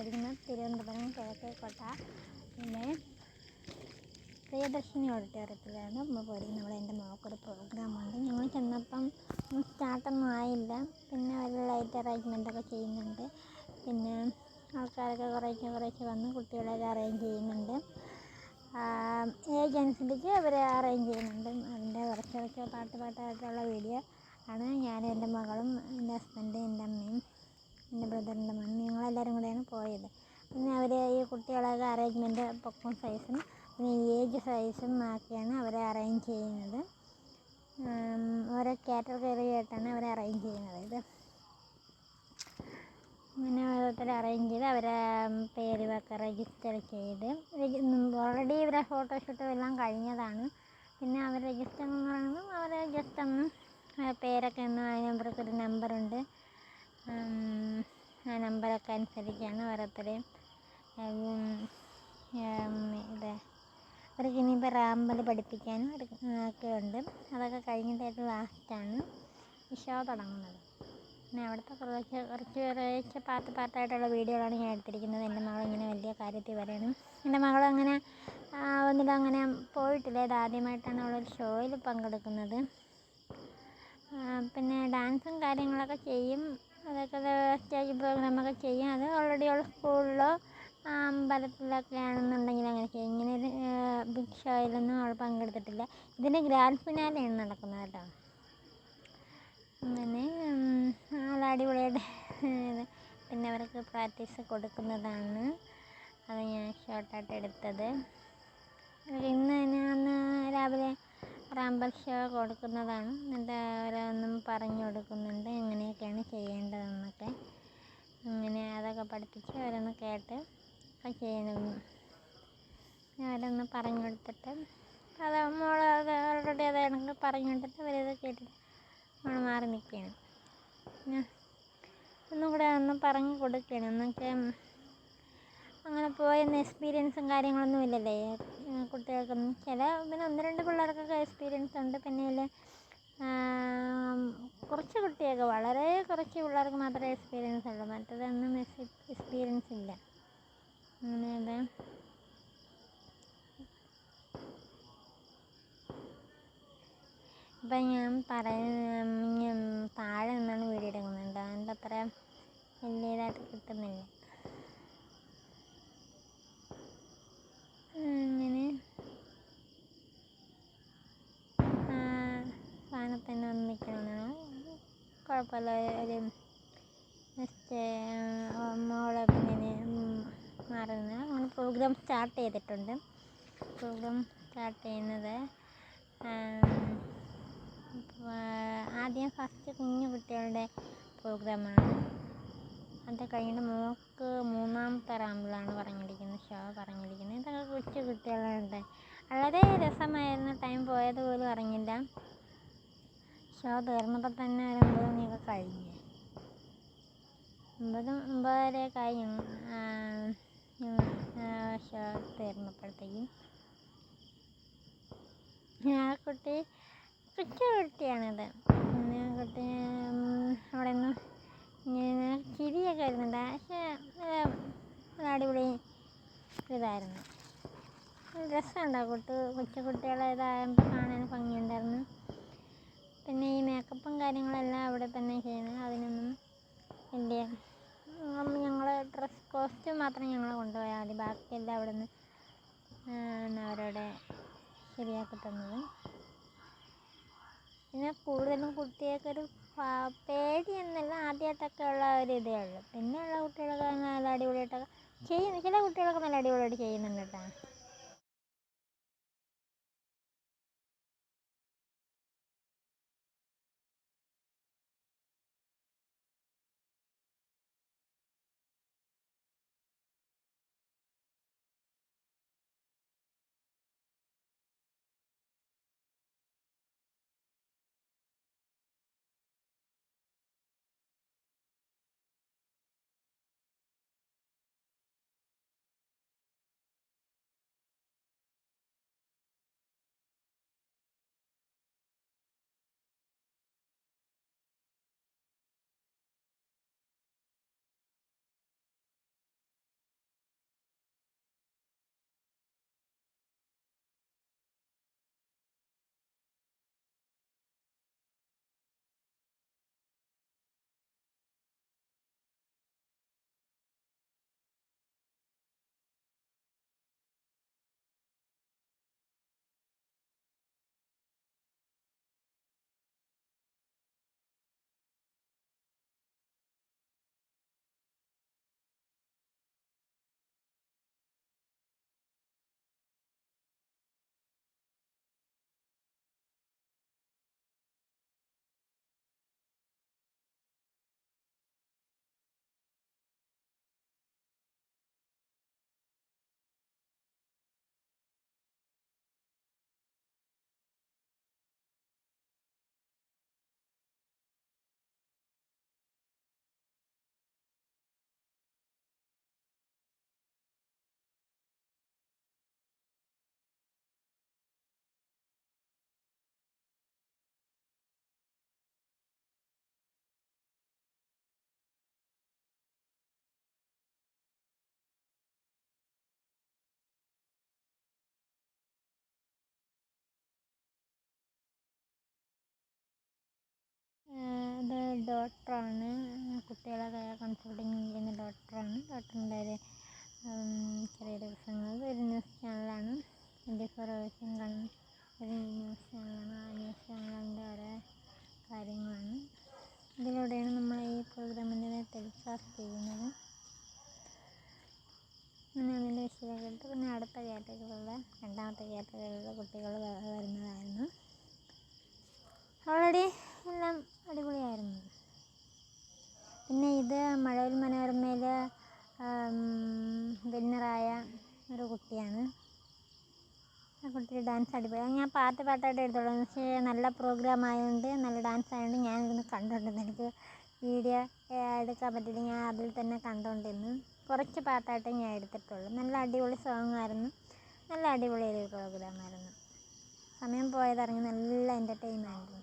പോയിരിക്കുന്നത് തിരുവനന്തപുരം കിഴക്കേക്കോട്ട. പിന്നെ പ്രിയദർശിനി ഓഡിറ്റോറിയത്തിലാണ് നമ്മൾ പോയിരിക്കുന്നത് അവിടെ എന്റെ മോക്കൊരു പ്രോഗ്രാം ഉണ്ട്. ഞങ്ങൾ ചെന്നപ്പം സ്റ്റാർട്ടൊന്നും ആയില്ല. പിന്നെ ഒരു ലൈറ്റ് അറേഞ്ച്മെന്റൊക്കെ ചെയ്യുന്നുണ്ട്. പിന്നെ ആൾക്കാരൊക്കെ കുറേശ്ശെ കുറേശ്ശെ വന്ന് കുട്ടികളെയൊക്കെ അറേഞ്ച് ചെയ്യുന്നുണ്ട്. ഏജ് അനുസരിച്ച് അവർ അറേഞ്ച് ചെയ്യുന്നുണ്ട്. അതിന്റെ കുറച്ച് കുറച്ച് പാട്ട് പാട്ടായിട്ടുള്ള വീഡിയോ ആണ്. ഞാനും എന്റെ മകളും എന്റെ ഹസ്ബൻഡ് എന്റെ അമ്മയും. എന്റെ ബ്രദറിന്റെ മകൻ. ഞങ്ങളെല്ലാവരും കൂടെയാണ് പോയത്. പിന്നെ അവർ ഈ കുട്ടികളൊക്കെ അറേഞ്ച്മെന്റ് പൊക്കം സൈസും പിന്നെ ഏജ് സൈസും ആക്കിയാണ് അവരെ അറേഞ്ച് ചെയ്യുന്നത്. ഓരോ കാറ്റഗറി ആയിട്ടാണ് അവരെ അറേഞ്ച് ചെയ്യുന്നത് ഇത്. അങ്ങനെ ഓരോരുത്തരെ അറേഞ്ച് ചെയ്ത് അവരെ പേര് പേരുമൊക്കെ രജിസ്റ്റർ ചെയ്ത്. ഓൾറെഡി ഇവരെ ഫോട്ടോഷൂട്ടും എല്ലാം കഴിഞ്ഞതാണ്. പിന്നെ അവർ രജിസ്റ്റർ എന്ന് പറയുമ്പോൾ അവർ ജസ്റ്റ് ഒന്ന് പേരൊക്കെ ഒന്ന് അതിനവർക്ക് ഒരു നമ്പറുണ്ട് ആ നമ്പറൊക്കെ അനുസരിച്ചാണ് ഓരോരുത്തരെയും ഇത് അവർക്ക് ഇനിയിപ്പോൾ റാമ്പൽ പഠിപ്പിക്കാനും ഒക്കെ ഉണ്ട്. അതൊക്കെ കഴിഞ്ഞിട്ടായിട്ട് ലാസ്റ്റാണ് ഈ ഷോ തുടങ്ങുന്നത്. പിന്നെ അവിടുത്തെ കുറച്ച് കുറച്ച് കുറേശ്ശെ പാർട്ട് പാർട്ടായിട്ടുള്ള വീഡിയോകളാണ് ഞാൻ എടുത്തിരിക്കുന്നത്. എന്റെ മകൾ ഇങ്ങനെ വലിയ കാര്യത്തിൽ വരെയാണ് എന്റെ മകൾ അങ്ങനെ ഒന്നിലും അങ്ങനെ പോയിട്ടില്ല. ഇത് ആദ്യമായിട്ടാണ് അവളൊരു ഷോയിൽ പങ്കെടുക്കുന്നത്. പിന്നെ ഡാൻസും കാര്യങ്ങളൊക്കെ ചെയ്യും. അതൊക്കെ സ്റ്റേജ് പ്രോഗ്രാമൊക്കെ ചെയ്യും. അത് ഓൾറെഡി ഓൾ സ്കൂളിലോ അമ്പലത്തിലൊക്കെ ആണെന്നുണ്ടെങ്കിൽ അങ്ങനെ ചെയ്യും. ഇങ്ങനെ ഒരു ബിഗ് ഷോയിലൊന്നും അവൾ പങ്കെടുത്തിട്ടില്ല. ഇതിന്റെ ഗ്രാൻഡ് ഫിനാലെയാണ് നടക്കുന്നത് കേട്ടോ. അങ്ങനെ നല്ല അടിപൊളിയായിട്ട് പിന്നെ അവർക്ക് പ്രാക്ടീസ് കൊടുക്കുന്നതാണ്. അത് ഞാൻ ഷോർട്ടായിട്ട് എടുത്തത്. ഇന്ന് അന്ന് രാവിലെ റാമ്പൽ ഷോ കൊടുക്കുന്നതാണ്. എന്നിട്ട് അവരൊന്നും പറഞ്ഞു കൊടുക്കുന്നുണ്ട്. എങ്ങനെയൊക്കെയാണ് ചെയ്യേണ്ടതെന്നൊക്കെ. അങ്ങനെ അതൊക്കെ പഠിപ്പിച്ച് അവരൊന്ന് കേട്ട് ഒക്കെ ചെയ്യണമെന്ന് അവരൊന്ന് പറഞ്ഞു കൊടുത്തിട്ട് അത് മോൾ അത് ഓൾറെഡി അതാണെങ്കിൽ പറഞ്ഞു കൊടുത്തിട്ട് അവരത് കേട്ടിട്ട് മോൾ മാറി നിൽക്കുകയാണ്. ഒന്നും കൂടെ ഒന്ന് പറഞ്ഞു കൊടുക്കുകയാണ്. എന്നൊക്കെ അങ്ങനെ പോയെന്ന് എക്സ്പീരിയൻസും കാര്യങ്ങളൊന്നും ഇല്ലല്ലേ? കുട്ടികൾക്കൊന്നും ചില പിന്നെ ഒന്ന് രണ്ട് പിള്ളേർക്കൊക്കെ എക്സ്പീരിയൻസ് ഉണ്ട്. പിന്നെ അതിൽ കുറച്ച് കുട്ടികൾക്ക് വളരെ കുറച്ച് പിള്ളേർക്ക് മാത്രമേ എക്സ്പീരിയൻസ് ഉള്ളൂ. മറ്റേതൊന്നും എക്സ്പീരിയൻസ് ഇല്ല. അങ്ങനെ അത് ഇപ്പം ഞാൻ പറയുന്ന താഴെ നിന്നാണ് വീഡിയോ എടുക്കുന്നുണ്ട് അതുകൊണ്ട് അത്ര വലിയതായിട്ട് കിട്ടുന്നില്ല അങ്ങനെ സാധനത്തിൽ തന്നെ വന്ന് നിൽക്കണമെന്നാണ് കുഴപ്പമില്ല ഒരു നെക്സ്റ്റ് മോളെ പിന്നെ മാറി നിന്ന് അങ്ങനെ പ്രോഗ്രാം സ്റ്റാർട്ട് ചെയ്തിട്ടുണ്ട്. പ്രോഗ്രാം സ്റ്റാർട്ട് ചെയ്യുന്നത് ആദ്യം ഫസ്റ്റ് കുഞ്ഞു കുട്ടികളുടെ പ്രോഗ്രാമാണ് അത് കഴിഞ്ഞിട്ട് മോക്ക് മൂന്നാമത്തെ റാമ്പിലാണ് പറഞ്ഞിരിക്കുന്നത് ഷോ പറഞ്ഞിരിക്കുന്നത്. ഇതൊക്കെ കൊച്ചു കുട്ടികളുണ്ട് വളരെ രസമായിരുന്നു ടൈം പോയത് പോലും അറിഞ്ഞില്ല. ഷോ തീർന്നപ്പോൾ തന്നെ ഒരു ഒമ്പത് മണിയൊക്കെ കഴിഞ്ഞു. ഒമ്പത് ഒമ്പതര കഴിഞ്ഞു. ഷോ തീർന്നപ്പോഴത്തേക്കും ആ കുട്ടി കൊച്ചു കുട്ടിയാണിത് പിന്നെ കുട്ടി അവിടെ നിന്ന് ഇങ്ങനെ ചിരിയൊക്കെ വരുന്നുണ്ട്. പക്ഷേ അടിപൊളി ഇതായിരുന്നു. രസമുണ്ട് കുട്ടി കൊച്ചു കുട്ടികളെ ഇതാകുമ്പോൾ കാണാൻ ഭംഗിയുണ്ടായിരുന്നു. പിന്നെ ഈ മേക്കപ്പും കാര്യങ്ങളെല്ലാം അവിടെ തന്നെ ചെയ്യുന്നത്. അതിനൊന്നും വലിയ ഞങ്ങൾ ഡ്രസ്സ് കോസ്റ്റ്യൂം മാത്രം ഞങ്ങൾ കൊണ്ടുപോയാൽ മതി. ബാക്കിയെല്ലാം അവിടെ നിന്ന് അവരവിടെ ശരിയാക്കി തന്നത്. പിന്നെ കൂടുതലും കുട്ടികൾക്കൊരു പേടി എന്നല്ല ആദ്യമായിട്ടൊക്കെ ഉള്ള ഒരു ഇതേ ഉള്ളൂ. പിന്നെയുള്ള കുട്ടികളൊക്കെ നല്ല അടിപൊളിയായിട്ടൊക്കെ ചെയ്യുന്നു. ചില കുട്ടികളൊക്കെ നല്ല അടിപൊളിയായിട്ട് ചെയ്യുന്നുണ്ട് കേട്ടോ. ഡോക്ടറാണ് കുട്ടികളെ കൺസൾട്ടിങ് ചെയ്യുന്ന ഡോക്ടറാണ് ഡോക്ടറിന്റെ ഒരു പ്രസംഗം ഒരു ന്യൂസ് ചാനലാണ് ട്വന്റി ഫോർ ഹവേഴ്സും കാണും ഒരു ന്യൂസ് ചാനലാണ് ആ ന്യൂസ് ചാനലിന്റെ ഓരോ കാര്യങ്ങളാണ് ഇതിലൂടെയാണ് നമ്മൾ ഈ പ്രോഗ്രാമിന്റെ ടെലികാസ്റ്റ് ചെയ്യുന്നത് അങ്ങനെ അതിന്റെ വിഷയമൊക്കെ എടുത്ത് പിന്നെ അടുത്ത കാറ്റഗറിയിലുള്ള രണ്ടാമത്തെ കാറ്റഗറിയിലുള്ള കുട്ടികൾ വരുന്നതായിരുന്നു ഓൾറെഡി എല്ലാം അടിപൊളിയായിരുന്നു പിന്നെ ഇത് മഴവിൽ മനോരമയിൽ വിന്നറായ ഒരു കുട്ടിയാണ് കുട്ടിയുടെ ഡാൻസ് അടിപൊളിയാണ് ഞാൻ പാട്ട് പാട്ടായിട്ട് എടുത്തോളാം. പക്ഷേ നല്ല പ്രോഗ്രാം ആയതുകൊണ്ട് നല്ല ഡാൻസ് ആയതുകൊണ്ട് ഞാൻ ഇരുന്ന് കണ്ടുകൊണ്ടിരുന്നു എനിക്ക് വീഡിയോ എടുക്കാൻ പറ്റില്ല ഞാൻ അതിൽ തന്നെ കണ്ടുകൊണ്ടിരുന്നു കുറച്ച് പാട്ടായിട്ട് ഞാൻ എടുത്തിട്ടുള്ളൂ. നല്ല അടിപൊളി സോങ് ആയിരുന്നു. നല്ല അടിപൊളി ഒരു പ്രോഗ്രാം ആയിരുന്നു. സമയം പോയതറിഞ്ഞ് നല്ല എന്റർടൈൻമെന്റ് ആയിരുന്നു.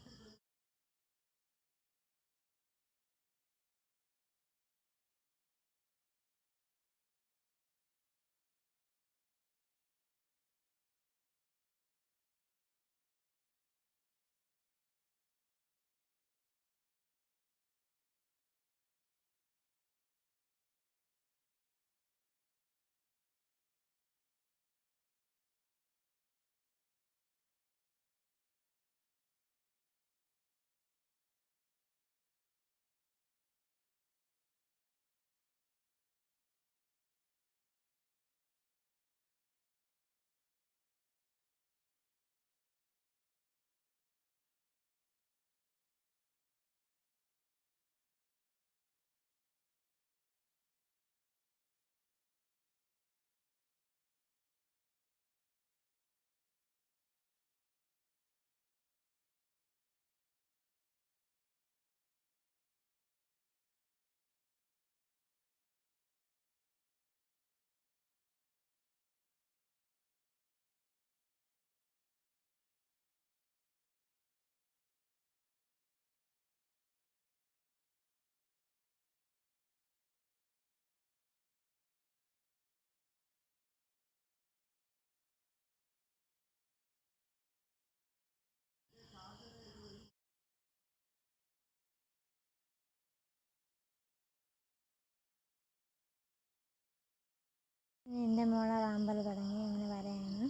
എന്റെ മോളെ റാമ്പൽ തുടങ്ങി അങ്ങനെ വരയാണ്.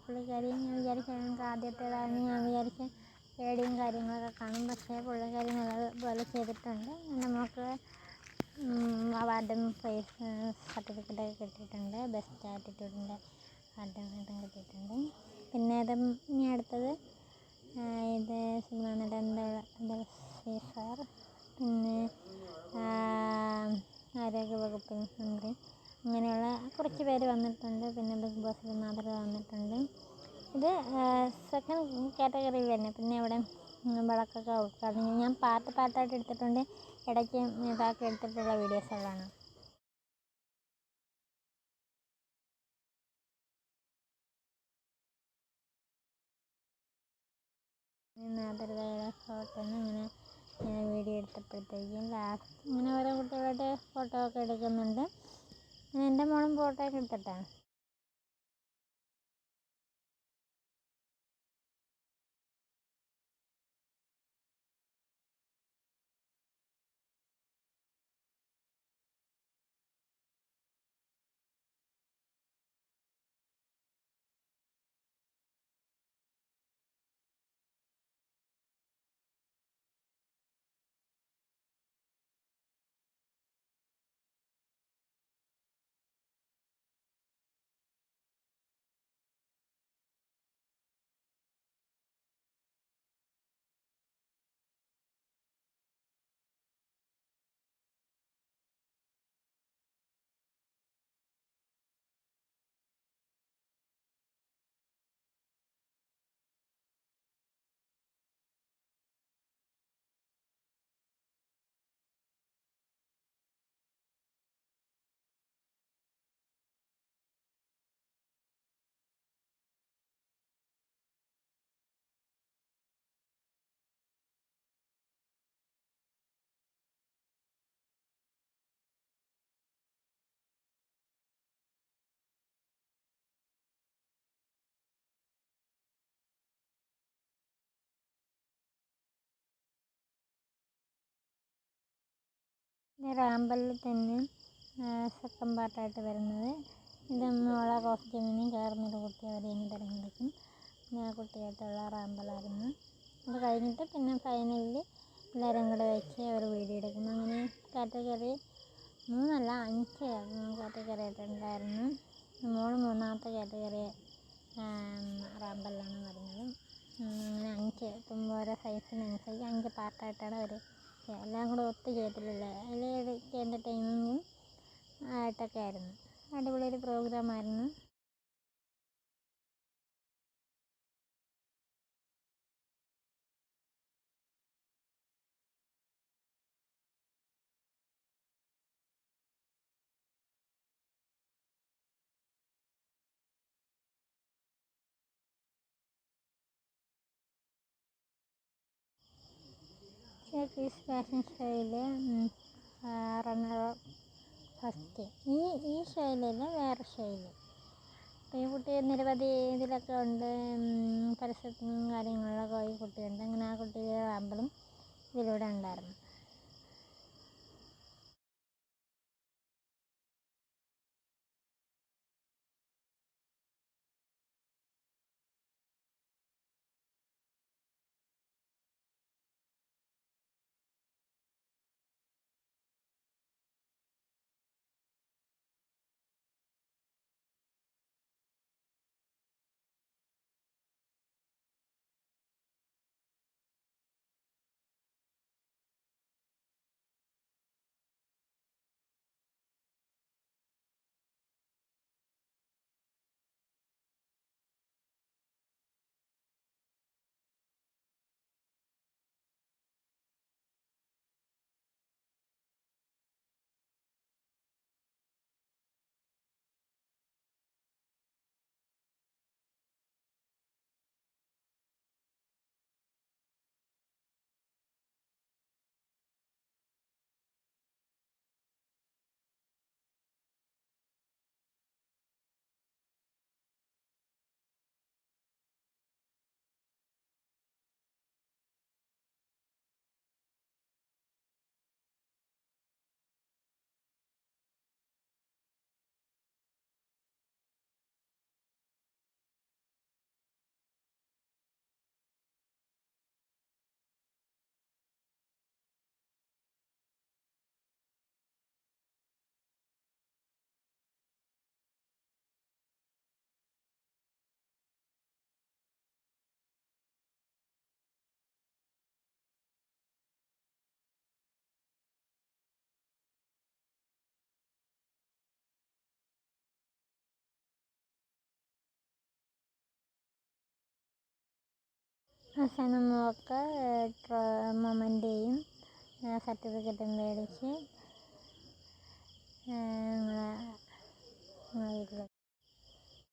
പുള്ളിക്കാരി ഞാൻ വിചാരിച്ചു ഞങ്ങൾക്ക് ആദ്യത്തേതായിരുന്നു ഞാൻ വിചാരിച്ച പേടിയും കാര്യങ്ങളൊക്കെ കാണും. പക്ഷേ പുള്ളിക്കാരി നല്ലതുപോലെ ചെയ്തിട്ടുണ്ട്. എന്റെ മോൾക്ക് അവാർഡും പ്രൈസ് സർട്ടിഫിക്കറ്റൊക്കെ കിട്ടിയിട്ടുണ്ട്. ബെസ്റ്റ് ആറ്റിറ്റ്യൂഡിന്റെ അവാർഡും കിട്ടിയിട്ടുണ്ട്. പിന്നെ അത് ഇനി അടുത്തത് ഇത് സിനിമ നടൻ സാർ പിന്നെ ആരോഗ്യ വകുപ്പിൽ മന്ത്രി അങ്ങനെയുള്ള കുറച്ച് പേര് വന്നിട്ടുണ്ട്. പിന്നെ ബിഗ് ബോസിൽ മാതൃക വന്നിട്ടുണ്ട്. ഇത് സെക്കൻഡ് കാറ്റഗറിയിൽ തന്നെ. പിന്നെ ഇവിടെ വിളക്കൊക്കെ ഉദ്ഘാടനം ഞാൻ പാട്ട് പാട്ടായിട്ട് എടുത്തിട്ടുണ്ട്. ഇടയ്ക്ക് ഇതാക്കി എടുത്തിട്ടുള്ള വീഡിയോസുകളാണ് മാതൃകയുടെ ഫോട്ടോ ഇങ്ങനെ ഞാൻ വീഡിയോ എടുത്തപ്പോഴത്തേക്കും ലാസ്റ്റ് ഇങ്ങനെ ഓരോ കുട്ടികളുടെ ഫോട്ടോ ഒക്കെ എടുക്കുന്നുണ്ട്. എന്റെ മോളും ഫോട്ടോ ഒക്കെ എടുത്തിട്ടാണ്. റാമ്പലിൽ തന്നെ സെക്കൻഡ് പാർട്ടായിട്ട് വരുന്നത്. ഇത് മോളെ കോസ്റ്റ്യൂമിനും ചേർന്നൊരു കുട്ടി ഇനി തിരഞ്ഞെടുക്കും. ഞാൻ കുട്ടിയായിട്ടുള്ള റാമ്പലായിരുന്നു അത് കഴിഞ്ഞിട്ട് പിന്നെ ഫൈനലിൽ എല്ലാവരും കൂടെ വെച്ച് അവർ വീഡിയോ എടുക്കും. അങ്ങനെ കാറ്റഗറി മൂന്നല്ല അഞ്ച് കാറ്റഗറി ആയിട്ടുണ്ടായിരുന്നു മോൾ മൂന്നാമത്തെ കാറ്റഗറി റാമ്പലിലാണ് വരുന്നത്. അങ്ങനെ അഞ്ച്. ഇപ്പം ഓരോ സൈസിനനുസരിച്ച് അഞ്ച് പാർട്ടായിട്ടാണ് അവർ എല്ലാം കൂടെ ഒത്തു ചെയ്തിട്ടില്ല അതിൽ എന്റർടൈൻമെന്റും ആയിട്ടൊക്കെ ആയിരുന്നു. അടിപൊളി ഒരു പ്രോഗ്രാമായിരുന്നു ക്വിസ് ഫാഷൻ ഷോയിലെ റണ്ണർ ഫസ്റ്റ് ഈ ഈ ഷോയിലല്ല വേറെ ഷോയിൽ ഈ കുട്ടി നിരവധി ഇതിലൊക്കെ ഉണ്ട് പരസ്യത്തിനും കാര്യങ്ങളിലൊക്കെ ഈ കുട്ടിയുണ്ട് അങ്ങനെ ആ കുട്ടിയുടെ റാമ്പലും ഇതിലൂടെ ഉണ്ടായിരുന്നു. അവസാനം മോൾക്ക് മൊമന്റെയും സർട്ടിഫിക്കറ്റും മേടിച്ച് ഞങ്ങളെ വീട്ടിൽ